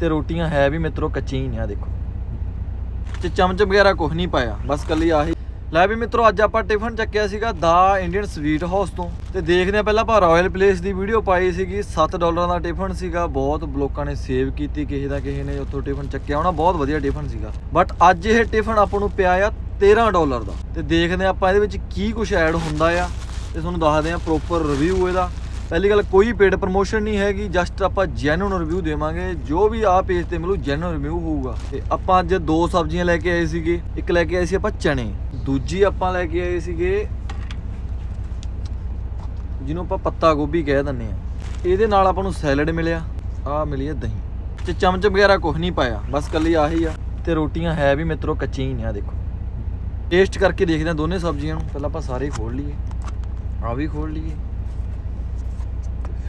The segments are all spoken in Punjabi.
ਤੇ ਰੋਟੀਆਂ ਹੈ ਵੀ ਮਿੱਤਰੋ ਕੱਚੀਆਂ ਹੀ ਨੇ ਆ, ਦੇਖੋ। ਤੇ ਚਮਚ ਵਗੈਰਾ ਕੁਝ ਨਹੀਂ ਪਾਇਆ, ਬਸ ਕੱਲੀ ਆਹੀ। ਲੈ ਵੀ ਮਿੱਤਰੋ, ਅੱਜ ਆਪਾਂ ਟਿਫਨ ਚੱਕਿਆ ਸੀਗਾ ਦਾ ਇੰਡੀਅਨ ਸਵੀਟ ਹਾਊਸ ਤੋਂ। ਤੇ ਦੇਖਦੇ ਆ ਪਹਿਲਾਂ ਆਪਾਂ ਰਾਇਲ ਪਲੇਸ ਦੀ ਵੀਡੀਓ ਪਾਈ ਸੀਗੀ। 7 ਡਾਲਰਾਂ ਦਾ ਟਿਫਨ ਸੀਗਾ, ਬਹੁਤ ਲੋਕਾਂ ਨੇ ਸੇਵ ਕੀਤੀ, ਕਿਸੇ ਦਾ ਕਿਸੇ ਨੇ ਉੱਥੋਂ ਟਿਫਨ ਚੱਕਿਆ ਹੋਣਾ, ਬਹੁਤ ਵਧੀਆ ਟਿਫਨ ਸੀਗਾ। ਬਟ ਅੱਜ ਇਹ ਟਿਫਨ ਆਪਾਂ ਨੂੰ ਪਿਆ ਆ 13 ਡਾਲਰ ਦਾ। ਤੇ ਦੇਖਦੇ ਆ ਆਪਾਂ ਇਹਦੇ ਵਿੱਚ ਕੀ ਕੁਝ ਐਡ ਹੁੰਦਾ ਆ। ਤੇ ਤੁਹਾਨੂੰ ਦੱਸਦੇ ਆ ਪ੍ਰੋਪਰ ਰਿਵਿਊ ਇਹਦਾ। ਪਹਿਲੀ ਗੱਲ, ਕੋਈ ਪੇਡ ਪ੍ਰਮੋਸ਼ਨ ਨਹੀਂ ਹੈਗੀ ਜਸਟ ਆਪਾਂ ਜੈਨੂਨ ਰਿਵਿਊ ਦੇਵਾਂਗੇ। ਜੋ ਵੀ ਆ ਪੇਜ ਤੇ ਮਿਲੂ ਜੈਨੂਨ ਰਿਵਿਊ ਹੋਊਗਾ। ਤੇ ਆਪਾਂ ਅੱਜ ਦੋ ਸਬਜ਼ੀਆਂ ਲੈ ਕੇ ਆਏ ਸੀਗੇ। ਇੱਕ ਲੈ ਕੇ ਆਏ ਸੀ ਆਪਾਂ ਚਣੇ ਦੂਜੀ ਆਪਾਂ ਲੈ ਕੇ ਆਏ ਸੀਗੇ, ਜਿਹਨੂੰ ਆਪਾਂ ਪੱਤਾ ਗੋਭੀ ਕਹਿ ਦਿੰਦੇ ਆ ਇਹਦੇ ਨਾਲ ਆਪਾਂ ਨੂੰ ਸੈਲਡ ਮਿਲਿਆ ਆ ਮਿਲੀ ਹੈ ਦਹੀਂ। ਤੇ ਚਮਚ ਵਗੈਰਾ ਕੁਝ ਨਹੀਂ ਪਾਇਆ, ਬਸ ਕੱਲੀ ਆਹੀ ਆ। ਤੇ ਰੋਟੀਆਂ ਹੈ ਵੀ ਮਿੱਤਰੋ, ਕੱਚੀਆਂ ਹੀ ਨੇ ਆ ਦੇਖੋ। ਟੇਸਟ ਕਰਕੇ ਦੇਖਦੇ ਆ ਦੋਨੇ ਸਬਜ਼ੀਆਂ ਨੂੰ। ਪਹਿਲਾਂ ਆਪਾਂ ਸਾਰੇ ਹੀ ਖੋਲ ਲਈਏ। ਆ ਵੀ ਖੋਲ ਲਈਏ।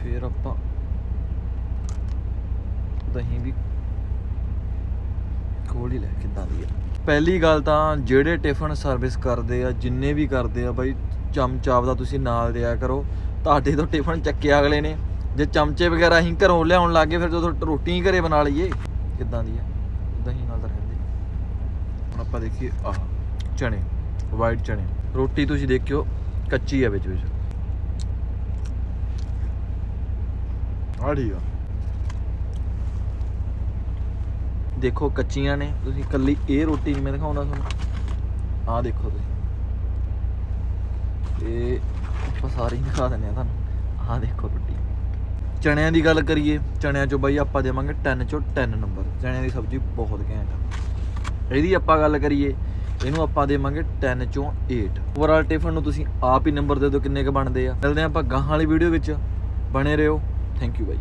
ਫਿਰ ਆਪਾਂ ਦਹੀਂ ਵੀ ਖੋਲ ਹੀ ਲੈ, ਕਿੱਦਾਂ ਦੀ ਆ। ਪਹਿਲੀ ਗੱਲ ਤਾਂ ਜਿਹੜੇ ਟਿਫਨ ਸਰਵਿਸ ਕਰਦੇ ਆ, ਜਿੰਨੇ ਵੀ ਕਰਦੇ ਆ, ਬਾਈ ਚਮਚਾਵ ਦਾ ਤੁਸੀਂ ਨਾਲ ਦਿਆ ਕਰੋ। ਤੁਹਾਡੇ ਤੋਂ ਟਿਫਨ ਚੱਕਿਆ ਅਗਲੇ ਨੇ। ਜੇ ਚਮਚੇ ਵਗੈਰਾ ਅਸੀਂ ਘਰੋਂ ਲਿਆਉਣ ਲੱਗੇ ਫਿਰ ਜਦੋਂ ਰੋਟੀ ਹੀ ਘਰੇ ਬਣਾ ਲਈਏ, ਕਿੱਦਾਂ ਦੀ ਆ। ਦਹੀਂ ਨਾਲ ਤਾਂ ਰਹਿੰਦੀ। ਹੁਣ ਆਪਾਂ ਦੇਖੀਏ, ਆਹ ਚਣੇ ਵਾਈਟ ਚਣੇ ਰੋਟੀ ਤੁਸੀਂ ਦੇਖਿਓ, ਕੱਚੀ ਆ ਵਿੱਚ ਵਿੱਚ। ਆ ਠੀਕ ਆ। ਦੇਖੋ ਕੱਚੀਆਂ ਨੇ, ਤੁਸੀਂ ਕੱਲੀ ਇਹ ਰੋਟੀ ਨਹੀਂ ਮੈਂ ਦਿਖਾਉਂਦਾ ਤੁਹਾਨੂੰ। ਆਹ ਦੇਖੋ ਤੁਸੀਂ। ਇਹ ਆਪਾਂ ਸਾਰੇ ਹੀ ਦਿਖਾ ਦਿੰਦੇ ਆ ਤੁਹਾਨੂੰ। ਆਹ ਦੇਖੋ ਰੋਟੀ। ਚਣਿਆਂ ਦੀ ਗੱਲ ਕਰੀਏ, ਚਣਿਆਂ ਚੋਂ ਬਾਈ ਆਪਾਂ ਦੇਵਾਂਗੇ 10 ਚੋਂ 10 ਨੰਬਰ। ਚਣਿਆਂ ਦੀ ਸਬਜ਼ੀ ਬਹੁਤ ਘੈਂਟ ਆ। ਇਹਦੀ ਆਪਾਂ ਗੱਲ ਕਰੀਏ, ਇਹਨੂੰ ਆਪਾਂ ਦੇਵਾਂਗੇ 10 ਚੋਂ 8 ਓਵਰਆਲ ਟਿਫਨ ਨੂੰ ਤੁਸੀਂ ਆਪ ਹੀ ਨੰਬਰ ਦੇ ਦਿਓ ਕਿੰਨੇ ਕ ਬਣਦੇ ਆ। ਮਿਲਦੇ ਆ ਆਪਾਂ ਗਾਹਾਂ ਵਾਲੀ ਵੀਡੀਓ ਵਿੱਚ। ਬਣੇ ਰਹੋ। থ্যাংক ইউ ভাই